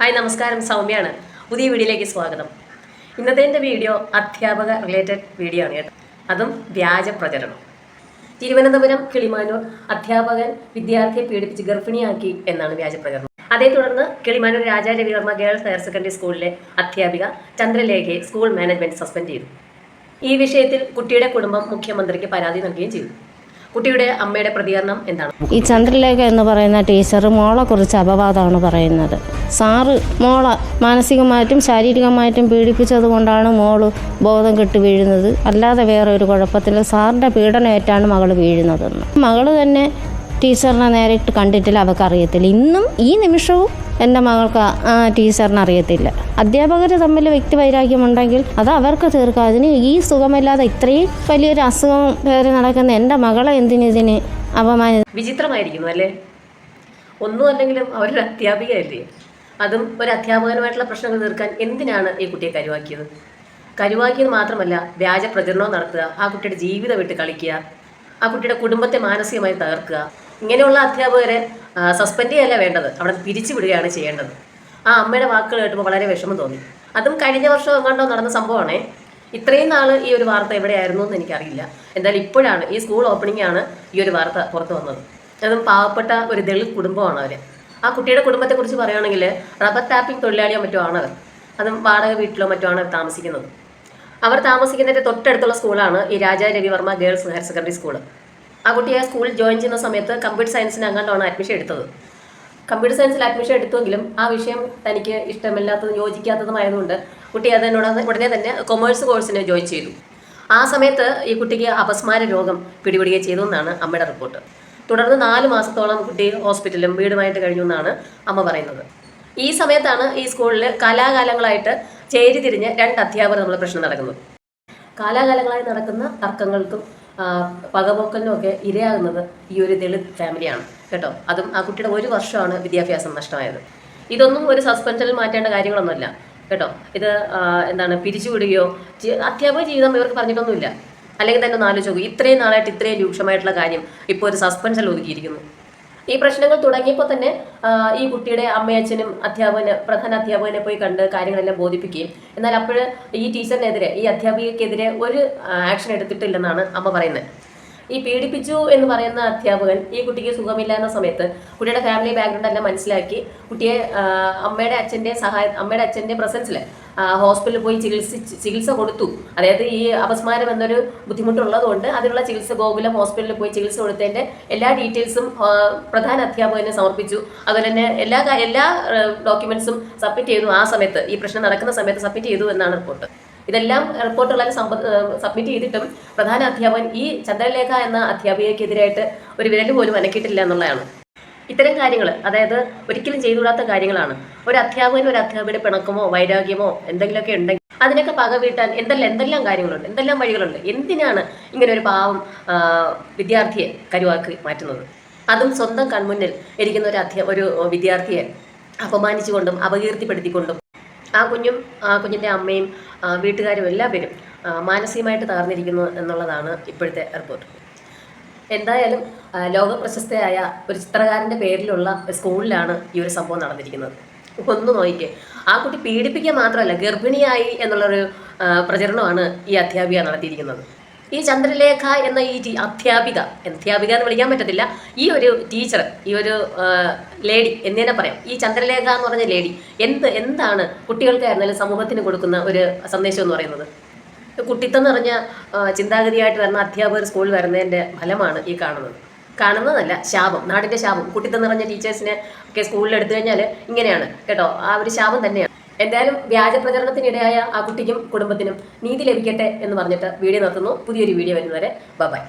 Hi നമസ്കാരം. സൗമ്യാണ്. പുതിയ വീഡിയോയിലേക്ക് സ്വാഗതം. ഇന്നത്തെ എന്റെ വീഡിയോ അധ്യാപക റിലേറ്റഡ് വീഡിയോ ആണ് കേട്ടോ. അതും വ്യാജ പ്രചരണം. തിരുവനന്തപുരം കിളിമാനൂർ അധ്യാപകൻ വിദ്യാർത്ഥിയെ പീഡിപ്പിച്ച് ഗർഭിണിയാക്കി എന്നാണ് വ്യാജ പ്രചരണം. അതേ തുടർന്ന് Kilimanoor Raja Ravivarma girls higher secondary സ്കൂളിലെ അധ്യാപിക ചന്ദ്രലേഖയെ സ്കൂൾ മാനേജ്മെന്റ് സസ്പെൻഡ് ചെയ്തു. ഈ വിഷയത്തിൽ കുട്ടിയുടെ കുടുംബം മുഖ്യമന്ത്രിക്ക് പരാതി നൽകുകയും ചെയ്തു. കുട്ടിയുടെ അമ്മയുടെ പ്രതികരണം എന്താണ്? ഈ ചന്ദ്രലേഖ എന്ന് പറയുന്ന ടീച്ചർ മോളെ കുറിച്ച് അപവാദമാണ് പറയുന്നത്. സാറ് മോളെ മാനസികമായിട്ടും ശാരീരികമായിട്ടും പീഡിപ്പിച്ചത് കൊണ്ടാണ് മോൾ ബോധം കെട്ട് വീഴുന്നത്. അല്ലാതെ വേറെ ഒരു കുഴപ്പത്തിൽ സാറിന്റെ പീഡനമേറ്റാണ് മകൾ വീഴുന്നതെന്ന്. മകൾ തന്നെ ടീച്ചറിനെ നേരിട്ട് കണ്ടിട്ടില്ല. അവൾക്ക് അറിയത്തില്ല. ഇന്നും ഈ നിമിഷവും എന്റെ മകൾക്ക് ആ ടീച്ചറിന് അറിയത്തില്ല. അധ്യാപകർ തമ്മിൽ വ്യക്തി വൈരാഗ്യമുണ്ടെങ്കിൽ അത് അവർക്ക് തീർക്കാം. അതിന് ഈ സുഖമില്ലാതെ ഇത്രയും വലിയൊരു അസുഖം കയറി നടക്കുന്ന എന്റെ മകളെ എന്തിനിതിന് അപമാനി വിചിത്രമായിരിക്കുന്നു അല്ലേ? ഒന്നും അല്ലെങ്കിലും അവരൊരു അധ്യാപികയല്ലേ? അതും ഒരു അധ്യാപകനുമായിട്ടുള്ള പ്രശ്നങ്ങൾ തീർക്കാൻ എന്തിനാണ് ഈ കുട്ടിയെ കരുവാക്കിയത്? കരുവാക്കിയത് മാത്രമല്ല വ്യാജ പ്രചരണവും നടത്തുക ആ കുട്ടിയുടെ ജീവിതം വിട്ട് കളിക്കുക ആ കുട്ടിയുടെ കുടുംബത്തെ മാനസികമായി തകർക്കുക. ഇങ്ങനെയുള്ള അധ്യാപകരെ സസ്പെൻഡ് ചെയ്യല്ല വേണ്ടത്. അവിടെ പിരിച്ചു വിടുകയാണ് ചെയ്യേണ്ടത്. ആ അമ്മയുടെ വാക്കുകൾ കേട്ടുമ്പോൾ വളരെ വിഷമം തോന്നി. അതും കഴിഞ്ഞ വർഷം എങ്ങാണ്ടോ നടന്ന സംഭവമാണ്. ഇത്രയും നാൾ ഈ ഒരു വാർത്ത എവിടെയായിരുന്നു എന്ന് എനിക്കറിയില്ല. എന്തായാലും ഇപ്പോഴാണ് ഈ സ്കൂൾ ഓപ്പണിംഗ് ആണ് ഈ ഒരു വാർത്ത പുറത്തു വന്നത്. അതും പാവപ്പെട്ട ഒരു ദളിത് കുടുംബമാണ് അവർ ആ കുട്ടിയുടെ കുടുംബത്തെ കുറിച്ച് പറയുകയാണെങ്കിൽ റബ്ബർ ടാപ്പിംഗ് തൊഴിലാളിയോ മറ്റോ ആണ് അവർ. അതും വാടക വീട്ടിലോ മറ്റോ ആണ് താമസിക്കുന്നത്. അവർ താമസിക്കുന്നതിന്റെ തൊട്ടടുത്തുള്ള സ്കൂളാണ് ഈ Raja Ravivarma girls higher secondary school ആ കുട്ടി ആ സ്കൂളിൽ ജോയിൻ ചെയ്യുന്ന സമയത്ത് കമ്പ്യൂട്ടർ സയൻസിന് അങ്ങോട്ടാണ് അഡ്മിഷൻ എടുത്തത്. കമ്പ്യൂട്ടർ സയൻസിൽ അഡ്മിഷൻ എടുത്തുവെങ്കിലും ആ വിഷയം തനിക്ക് ഇഷ്ടമില്ലാത്തതും യോജിക്കാത്തതുമായതുകൊണ്ട് കുട്ടി അതിനോട് ഉടനെ തന്നെ കൊമേഴ്സ് കോഴ്സിന് ജോയിൻ ചെയ്തു. ആ സമയത്ത് ഈ കുട്ടിക്ക് അപസ്മാര രോഗം പിടിപെടുകയും ചെയ്തു എന്നാണ് അമ്മയുടെ റിപ്പോർട്ട് തുടർന്ന് നാല് മാസത്തോളം കുട്ടി ഹോസ്പിറ്റലും വീടുമായിട്ട് കഴിഞ്ഞു എന്നാണ് അമ്മ പറയുന്നത്. ഈ സമയത്താണ് ഈ സ്കൂളിൽ കലാകാലങ്ങളായിട്ട് ചേരി തിരിഞ്ഞ് രണ്ട് അധ്യാപകർ നമ്മൾ പ്രശ്നം നടക്കുന്നത്. കാലാകാലങ്ങളായി നടക്കുന്ന തർക്കങ്ങൾക്കും പകപോക്കലിനും ഒക്കെ ഇരയാകുന്നത് ഈ ഒരു ദളിത് ഫാമിലിയാണ് കേട്ടോ? അതും ആ കുട്ടിയുടെ ഒരു വർഷമാണ് വിദ്യാഭ്യാസം നഷ്ടമായത്. ഇതൊന്നും ഒരു സസ്പെൻഷനിൽ മാറ്റേണ്ട കാര്യങ്ങളൊന്നുമില്ല. കേട്ടോ? ഇത് എന്താണ് പിരിച്ചുവിടുകയോ അധ്യാപക ജീവിതം ഇവർക്ക് പറഞ്ഞിട്ടൊന്നുമില്ല. അല്ലെങ്കിൽ തന്നെ ഒന്ന് ആലോചിച്ച് ഇത്രയും നാളായിട്ട് ഇത്രയും രൂക്ഷമായിട്ടുള്ള കാര്യം ഇപ്പോൾ ഒരു സസ്പെൻഷൻ ഒതുക്കിയിരിക്കുന്നു. ഈ പ്രശ്നങ്ങൾ തുടങ്ങിയപ്പോൾ തന്നെ ഈ കുട്ടിയുടെ അമ്മയച്ഛനും അധ്യാപകന് പ്രധാന അധ്യാപകനെ പോയി കണ്ട് കാര്യങ്ങളെല്ലാം ബോധിപ്പിക്കുകയും എന്നാൽ അപ്പോൾ ഈ ടീച്ചറിനെതിരെ ഈ അധ്യാപികക്കെതിരെ ഒരു ആക്ഷൻ എടുത്തിട്ടില്ലെന്നാണ് അമ്മ പറയുന്നത്. ഈ പീഡിപ്പിച്ചു എന്ന് പറയുന്ന അധ്യാപകൻ ഈ കുട്ടിക്ക് സുഖമില്ല എന്ന സമയത്ത് കുട്ടിയുടെ ഫാമിലി ബാക്ക്ഗ്രൗണ്ട് എല്ലാം മനസ്സിലാക്കി കുട്ടിയെ അമ്മയുടെ അച്ഛന്റെ സഹായ അമ്മയുടെ അച്ഛന്റെ പ്രസൻസിൽ ഹോസ്പിറ്റലിൽ പോയി ചികിത്സിച്ച് ചികിത്സ കൊടുത്തു. അതായത് ഈ അപസ്മാരം എന്നൊരു ബുദ്ധിമുട്ടുള്ളതുകൊണ്ട് അതിനുള്ള ചികിത്സ ഗോകുലം ഹോസ്പിറ്റലിൽ പോയി ചികിത്സ കൊടുത്തതിന്റെ എല്ലാ ഡീറ്റെയിൽസും പ്രധാന അധ്യാപകന് സമർപ്പിച്ചു. അതുപോലെ തന്നെ എല്ലാ എല്ലാ ഡോക്യുമെന്റ്സും സബ്മിറ്റ് ചെയ്തു ആ സമയത്ത്. ഈ പ്രശ്നം നടക്കുന്ന സമയത്ത് സബ്മിറ്റ് ചെയ്തു എന്നാണ് റിപ്പോർട്ട്. ഇതെല്ലാം റിപ്പോർട്ടുകളെല്ലാം സബ്മിറ്റ് ചെയ്തിട്ടും പ്രധാന അധ്യാപകൻ ഈ ചന്ദ്രലേഖ എന്ന അധ്യാപികയ്ക്കെതിരായിട്ട് ഒരു വിരൽ പോലും അനക്കിയിട്ടില്ല എന്നുള്ളതാണ്. ഇത്തരം കാര്യങ്ങൾ അതായത് ഒരിക്കലും ചെയ്തുകൂടാത്ത കാര്യങ്ങളാണ്. ഒരു അധ്യാപകന് ഒരു അധ്യാപികയുടെ പിണക്കമോ വൈരാഗ്യമോ എന്തെങ്കിലുമൊക്കെ ഉണ്ടെങ്കിൽ അതിനൊക്കെ പക വീട്ടാൻ എന്തെല്ലാം എന്തെല്ലാം കാര്യങ്ങളുണ്ട് എന്തെല്ലാം വഴികളുണ്ട്? എന്തിനാണ് ഇങ്ങനെ ഒരു പാവം വിദ്യാർത്ഥിയെ കരുവാക്കി മാറ്റുന്നത്? അതും സ്വന്തം കൺമുന്നിൽ ഇരിക്കുന്ന ഒരു അധ്യ ഒരു വിദ്യാർത്ഥിയെ അപമാനിച്ചുകൊണ്ടും അപകീർത്തിപ്പെടുത്തിക്കൊണ്ടും ആ കുഞ്ഞും ആ കുഞ്ഞിന്റെ അമ്മയും വീട്ടുകാരും എല്ലാവരും മാനസികമായിട്ട് തകർന്നിരിക്കുന്നു എന്നുള്ളതാണ് ഇപ്പോഴത്തെ റിപ്പോർട്ട്. എന്തായാലും ലോക പ്രശസ്തയായ ഒരു ചിത്രകാരന്റെ പേരിലുള്ള സ്കൂളിലാണ് ഈ ഒരു സംഭവം നടന്നിരിക്കുന്നത്. ഒന്ന് നോക്കിക്കേ. ആ കുട്ടി പീഡിപ്പിക്കുക മാത്രമല്ല ഗർഭിണിയായി എന്നുള്ളൊരു പ്രചരണമാണ് ഈ അധ്യാപിക നടത്തിയിരിക്കുന്നത്. ഈ ചന്ദ്രലേഖ എന്ന ഈ അധ്യാപിക അധ്യാപിക എന്ന് വിളിക്കാൻ പറ്റത്തില്ല ഈ ഒരു ടീച്ചർ ഈ ഒരു ലേഡി എന്ന് തന്നെ പറയാം. ഈ ചന്ദ്രലേഖ എന്ന് പറഞ്ഞ ലേഡി എന്ത് എന്താണ് കുട്ടികൾക്കായിരുന്നാലും സമൂഹത്തിന് കൊടുക്കുന്ന ഒരു സന്ദേശം എന്ന് പറയുന്നത്? കുട്ടിത്തം നിറഞ്ഞ ചിന്താഗതിയായിട്ട് വരുന്ന അധ്യാപകർ സ്കൂളിൽ വരുന്നതിന്റെ ഫലമാണ് ഈ കാണുന്നത്. കാണുന്നതല്ല ശാപം നാടിന്റെ ശാപം. കുട്ടിത്തം നിറഞ്ഞ ടീച്ചേഴ്സിനെ ഒക്കെ സ്കൂളിൽ എടുത്തു കഴിഞ്ഞാൽ ഇങ്ങനെയാണ് കേട്ടോ? ആ ഒരു ശാപം തന്നെയാണ്. എന്തായാലും വ്യാജ പ്രചരണത്തിനിടയായ ആ കുട്ടിക്കും കുടുംബത്തിനും നീതി ലഭിക്കട്ടെ എന്ന് പറഞ്ഞിട്ട് വീഡിയോ നിർത്തുന്നു. പുതിയൊരു വീഡിയോ വരുന്നവരെ ബൈ.